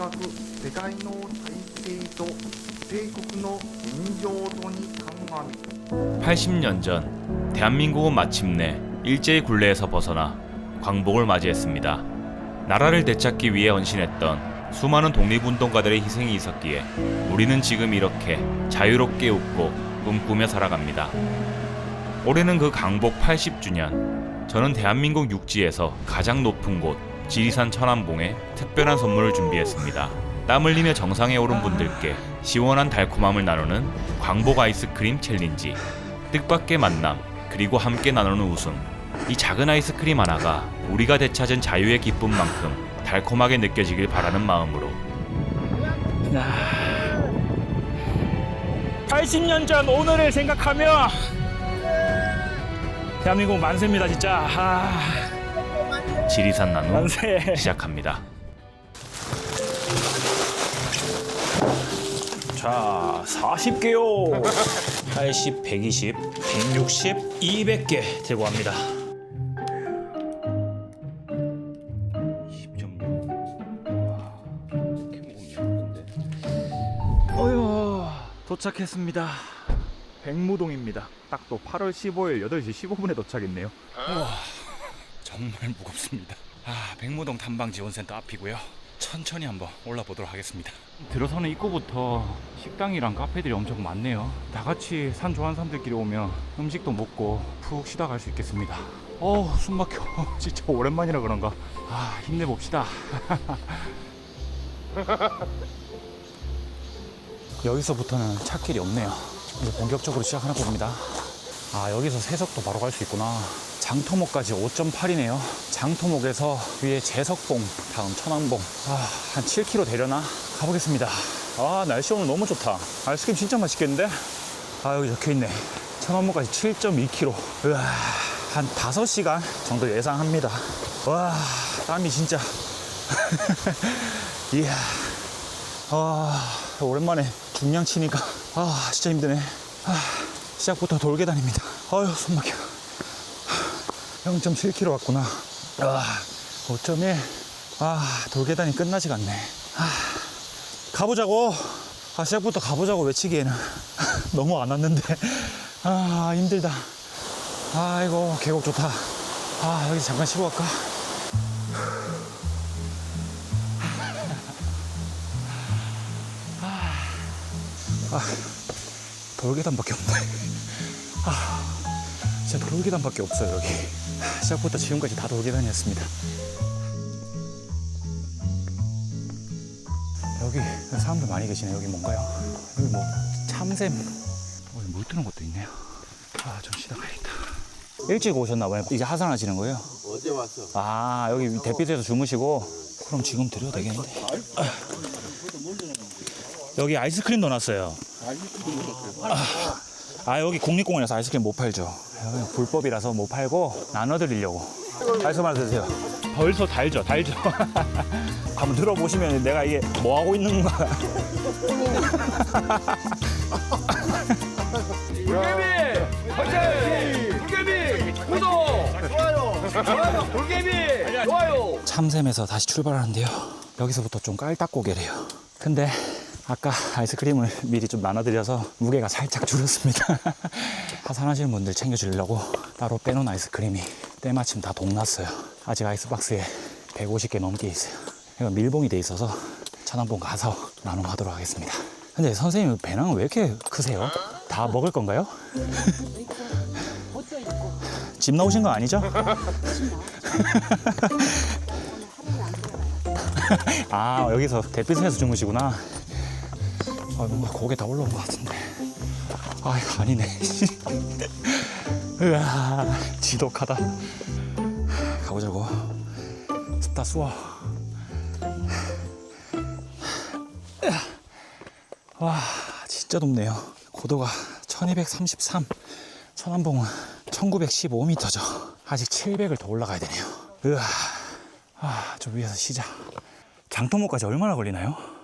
かく世界の体制と帝国の現状とに鑑み 80년 전 대한민국은 마침내 일제의 굴레에서 벗어나 광복을 맞이했습니다. 나라를 되찾기 위해 헌신했던 수많은 독립운동가들의 희생이 있었기에 우리는 지금 이렇게 자유롭게 웃고 꿈꾸며 살아갑니다. 올해는 그 강복 80주년. 저는 대한민국 육지에서 가장 높은 곳 지리산 천안봉에 특별한 선물을 준비했습니다. 땀 흘리며 정상에 오른 분들께 시원한 달콤함을 나누는 광복 아이스크림 챌린지. 뜻밖의 만남 그리고 함께 나누는 웃음. 이 작은 아이스크림 하나가 우리가 되찾은 자유의 기쁨만큼 달콤하게 느껴지길 바라는 마음으로 80년 전 오늘을 생각하며 대한민국 만세입니다 진짜 아, 지리산 나눔 만세 시작합니다. 자 40개요. 80, 120, 160, 200개 들고 갑니다. 20.6 어휴 도착했습니다. 백무동입니다. 딱 또 8월 15일 8시 15분에 도착했네요 정말 무겁습니다. 아, 백무동 탐방 지원센터 앞이고요. 천천히 한번 올라 보도록 하겠습니다. 들어서는 입구부터 식당이랑 카페들이 엄청 많네요. 다 같이 산 좋아하는 사람들끼리 오면 음식도 먹고 푹 쉬다 갈 수 있겠습니다. 어우, 숨 막혀. 진짜 오랜만이라 그런가. 아, 힘내봅시다. 여기서부터는 찾길이 없네요. 이제 본격적으로 시작하나 봅니다. 아, 여기서 세석도 바로 갈 수 있구나. 장토목까지 5.8이네요. 장토목에서 위에 제석봉, 다음 천왕봉. 아, 한 7km 되려나? 가보겠습니다. 아, 날씨 오늘 너무 좋다. 아이스크림 진짜 맛있겠는데? 아, 여기 적혀 있네. 천왕봉까지 7.2km. 으아, 한 5시간 정도 예상합니다. 와, 땀이 진짜. 이야. 아, 오랜만에 중량 치니까. 아, 진짜 힘드네. 아, 시작부터 돌계단입니다. 아유, 손 막혀. 0.7km 왔구나. 아, 5.1. 아, 돌계단이 끝나지가 않네. 아, 가보자고. 아, 시작부터 가보자고 외치기에는 너무 안 왔는데. 아, 힘들다. 아이고, 계곡 좋다. 아, 여기 잠깐 쉬고 갈까? 아, 돌계단밖에 없네. 아, 진짜 돌계단밖에 없어요, 여기. 시작부터 지금까지 다 돌계단이었습니다. 여기 사람들 많이 계시네. 여기 뭔가요? 여기 뭐 참샘. 어, 물 뜨는 것도 있네요. 아, 좀 쉬다 가야겠다. 일찍 오셨나 봐요. 이제 하산하시는 거예요? 어제 왔어. 아, 여기 대피소에서 주무시고. 그럼 지금 드려도 되겠는데. 아. 여기 아이스크림 넣어놨어요. 아 여기 국립공원에서 아이스크림 못 팔죠. 여기 불법이라서 못 팔고 나눠드리려고. 하나 드세요. 벌써 달죠 달죠. 한번 들어보시면 내가 이게 뭐 하고 있는 건가 참샘에서 다시 출발하는데요. 여기서부터 좀 깔딱고개래요. 근데 아까 아이스크림을 미리 좀 나눠드려서 무게가 살짝 줄었습니다 하산하시는 분들 챙겨주려고 따로 빼놓은 아이스크림이 때마침 다 동났어요 아직 아이스박스에 150개 넘게 있어요 이거 밀봉이 돼 있어서 천안봉 가서 나눔하도록 하겠습니다 근데 선생님 배낭은 왜 이렇게 크세요? 다 먹을 건가요? 집 나오신 거 아니죠? 아 여기서 대피소에서 주무시구나 아 뭔가 고개 다 올라온 것 같은데. 아 이거 아니네. 으아 지독하다. 가보자고. 춥다 추워 와 진짜 덥네요. 고도가 1233 천안봉은 1915m죠. 아직 700을 더 올라가야 되네요. 으아 아, 좀 위에서 쉬자. 장터목까지 얼마나 걸리나요?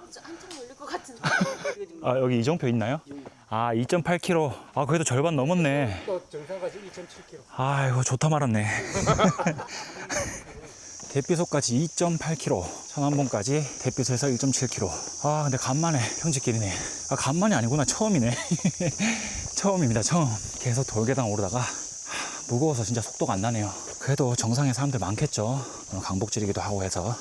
아 여기 이정표 있나요? 아 2.8km 아 그래도 절반 넘었네 정상까지 2.7km. 아이고 좋다 말았네 대피소까지 2.8km, 천안봉까지 대피소에서 1.7km. 아, 근데 간만에 평지길이네. 아, 간만이 아니구나. 처음이네. 처음입니다, 처음. 계속 돌계단 오르다가 하, 무거워서 진짜 속도가 안 나네요. 그래도 정상에 사람들 많겠죠. 오늘 강복질이기도 하고 해서.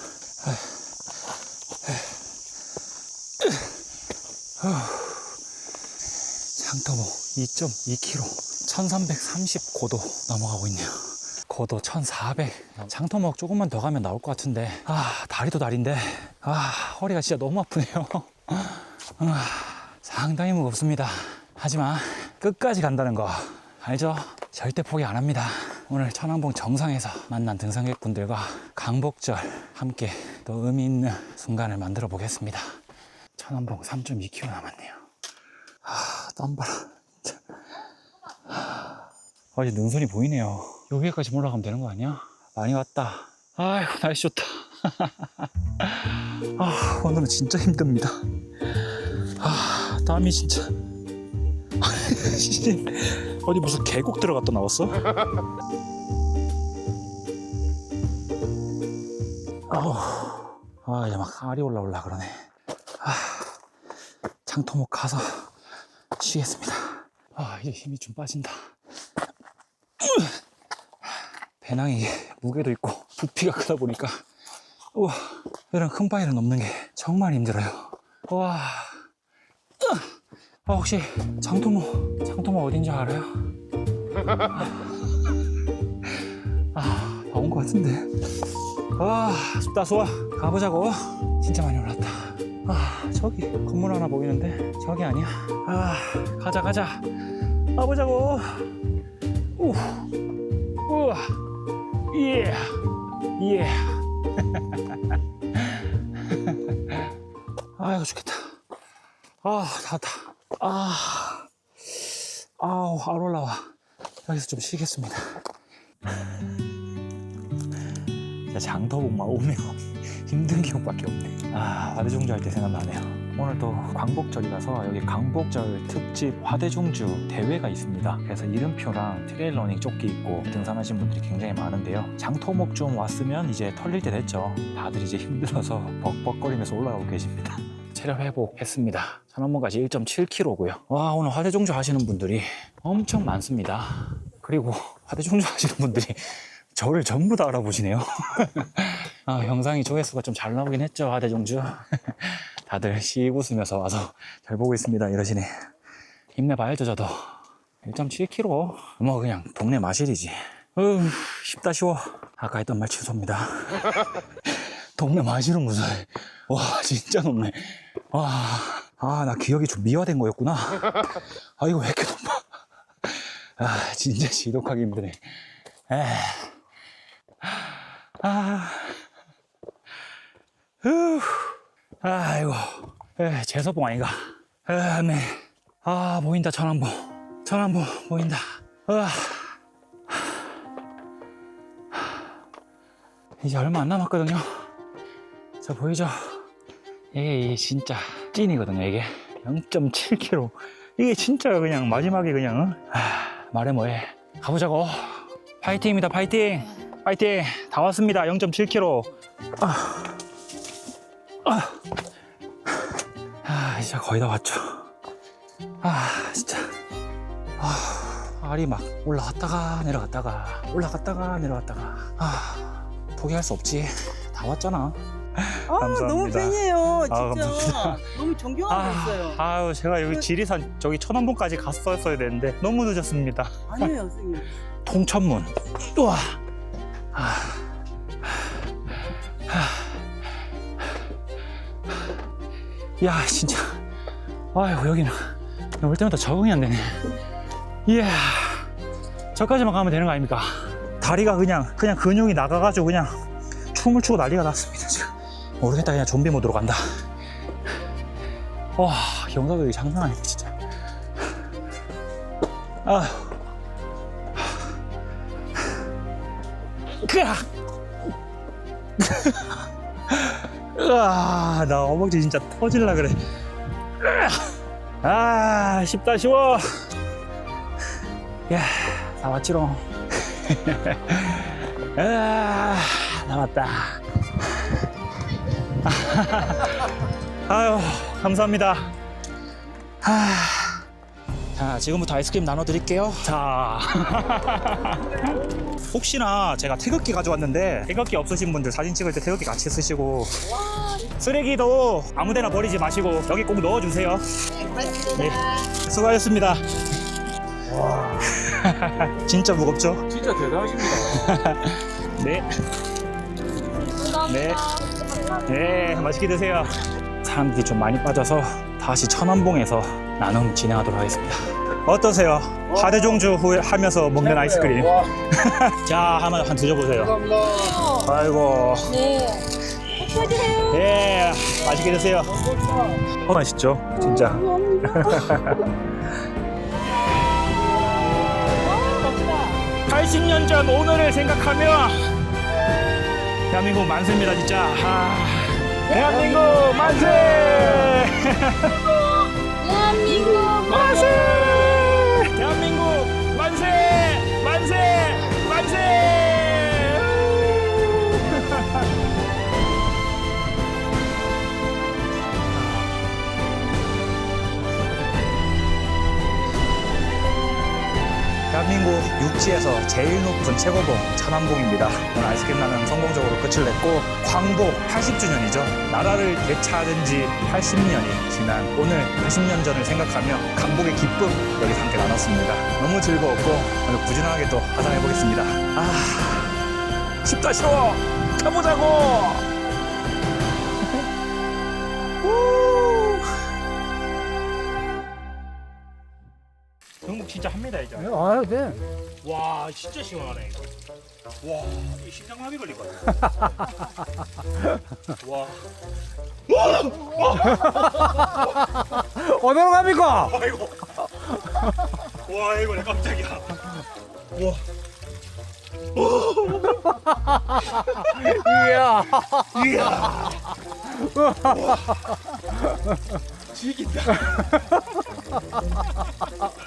장터봉 2.2km 1330고도 넘어가고 있네요. 고도 1400 장터목 조금만 더 가면 나올 것 같은데. 아 다리도 다리인데. 아 허리가 진짜 너무 아프네요. 아, 상당히 무겁습니다. 하지만 끝까지 간다는 거 알죠? 절대 포기 안 합니다. 오늘 천왕봉 정상에서 만난 등산객분들과 강복절 함께 또 의미 있는 순간을 만들어 보겠습니다 천왕봉 3.2km 남았네요 아. 진짜. 아, 이제 능선이 보이네요. 여기까지 올라가면 되는 거 아니야? 많이 왔다. 아이고, 날씨 좋다. 아, 오늘은 진짜 힘듭니다. 아, 땀이 진짜. 어디 무슨 계곡 들어갔다 나왔어? 아우, 아, 이제 막 알이 올라올라 그러네. 아, 장토목 가서 쉬겠습니다. 아, 이제 힘이 좀 빠진다. 배낭이 무게도 있고 부피가 크다 보니까 우와, 이런 큰 바위를 넘는 게 정말 힘들어요. 와, 아, 혹시 장토모, 장토모 어딘지 알아요? 아, 나온 것 같은데. 아, 춥다, 좋아. 가보자고. 진짜 많이 올랐다. 아, 저기 건물 하나 보이는데 저기 아니야. 아, 가자 가자. 가보자고. 우, 우와, 예, 예. 아이고 죽겠다. 아, 닿았다. 아, 아우, 안 올라와. 여기서 좀 쉬겠습니다. 장터복만 오면 힘든 기억밖에 없네. 아, 화대중주 할 때 생각나네요. 오늘 또 광복절이라서 여기 광복절 특집 화대중주 대회가 있습니다. 그래서 이름표랑 트레일러닝 조끼 입고 등산하신 분들이 굉장히 많은데요. 장토목 좀 왔으면 이제 털릴 때 됐죠. 다들 이제 힘들어서 벅벅거리면서 올라가고 계십니다. 체력 회복했습니다. 천원문까지 1.7km고요. 와, 오늘 화대중주 하시는 분들이 엄청 많습니다. 그리고 화대중주 하시는 분들이 저를 전부 다 알아보시네요. 아, 영상이 조회수가 좀 잘 나오긴 했죠, 하대종주. 다들 씩 웃으면서 와서 잘 보고 있습니다, 이러시네. 힘내봐야죠, 저도. 1.7km. 뭐, 그냥 동네 마실이지. 으, 쉽다, 쉬워. 아까 했던 말 취소입니다. 동네 마실은 무슨. 와, 진짜 높네. 와, 아, 나 기억이 좀 미화된 거였구나. 아, 이거 왜 이렇게 높아. 아, 진짜 지독하기 힘드네. 에. 아, 후, 아이고, 에, 재서봉 아닌가? 아, 네. 아, 보인다, 천안봉. 천안봉, 보인다. 아. 이제 얼마 안 남았거든요. 저 보이죠? 이게, 이게 진짜 찐이거든요, 이게. 0.7km. 이게 진짜 그냥 마지막에 그냥, 어? 아, 말해 뭐해. 가보자고. 파이팅입니다, 파이팅! 파이팅! 다 왔습니다. 0.7km. 아, 아, 아, 진짜 거의 다 왔죠. 아, 진짜. 아, 알이 막 올라갔다가 내려갔다가 올라갔다가 내려갔다가. 아, 포기할 수 없지. 다 왔잖아. 아, 감사합니다. 너무 팬이에요. 진짜. 아, 감사합니다. 너무 존경하고 있어요. 아유, 제가 여기 지리산 저기 천원봉까지 갔었어야 되는데 너무 늦었습니다. 아니에요, 선생님. 통천문. 우와. 아. 야, 진짜. 아이고, 여기는 올 때마다 적응이 안 되네. 이야. 저까지만 가면 되는 거 아닙니까? 다리가 그냥, 그냥 근육이 나가가지고 그냥 춤을 추고 난리가 났습니다, 지금. 모르겠다, 그냥 좀비 모드로 간다. 와, 경사도 장난 아니네, 진짜. 아. 으아, 나 허벅지 진짜 터질라 그래. 아, 쉽다, 쉬워. 야, 다 왔지롱. 아, 남았다. 아유, 감사합니다. 하... 자, 지금부터 아이스크림 나눠드릴게요. 자. 혹시나 제가 태극기 가져왔는데 태극기 없으신 분들 사진 찍을 때 태극기 같이 쓰시고 쓰레기도 아무데나 버리지 마시고 여기 꼭 넣어주세요. 네, 수고하셨습니다. 와, 진짜 무겁죠? 진짜 대단하십니다. 네. 네. 네, 맛있게 드세요. 사람들이 좀 많이 빠져서 다시 천원봉에서 나눔 진행하도록 하겠습니다. 어떠세요? 하대종주 후에 하면서 먹는 아이스크림. 자, 한번 한 드셔보세요. 아이고. 네. 축하드려요. 예, 맛있게 드세요. 어, 맛있죠? 진짜. 80년 전 오늘을 생각하며 대한민국 만세입니다, 진짜. 아, 대한민국 만세! 대한민국 만세! 대한민국 만세! 만세! 만세! 육지에서 제일 높은 최고봉 천안봉입니다. 오늘 아이스크림 나는 성공적으로 끝을 냈고 광복 80주년이죠. 나라를 되찾은 지 80년이 지난 오늘 80년 전을 생각하며 강복의 기쁨 여기서 함께 나눴습니다. 너무 즐거웠고 오늘 부지런하게 또 하산해 보겠습니다. 아 쉽다 쉬워 가보자고. 진짜 합니다 이제. 아, 네. 와 진짜 시원하네 이거. 와, 이 심장마비 걸릴 것 같아. 와, 어디로 갑니까? 아이고. 와, 이거 내 깜짝이야. 이야. 이야.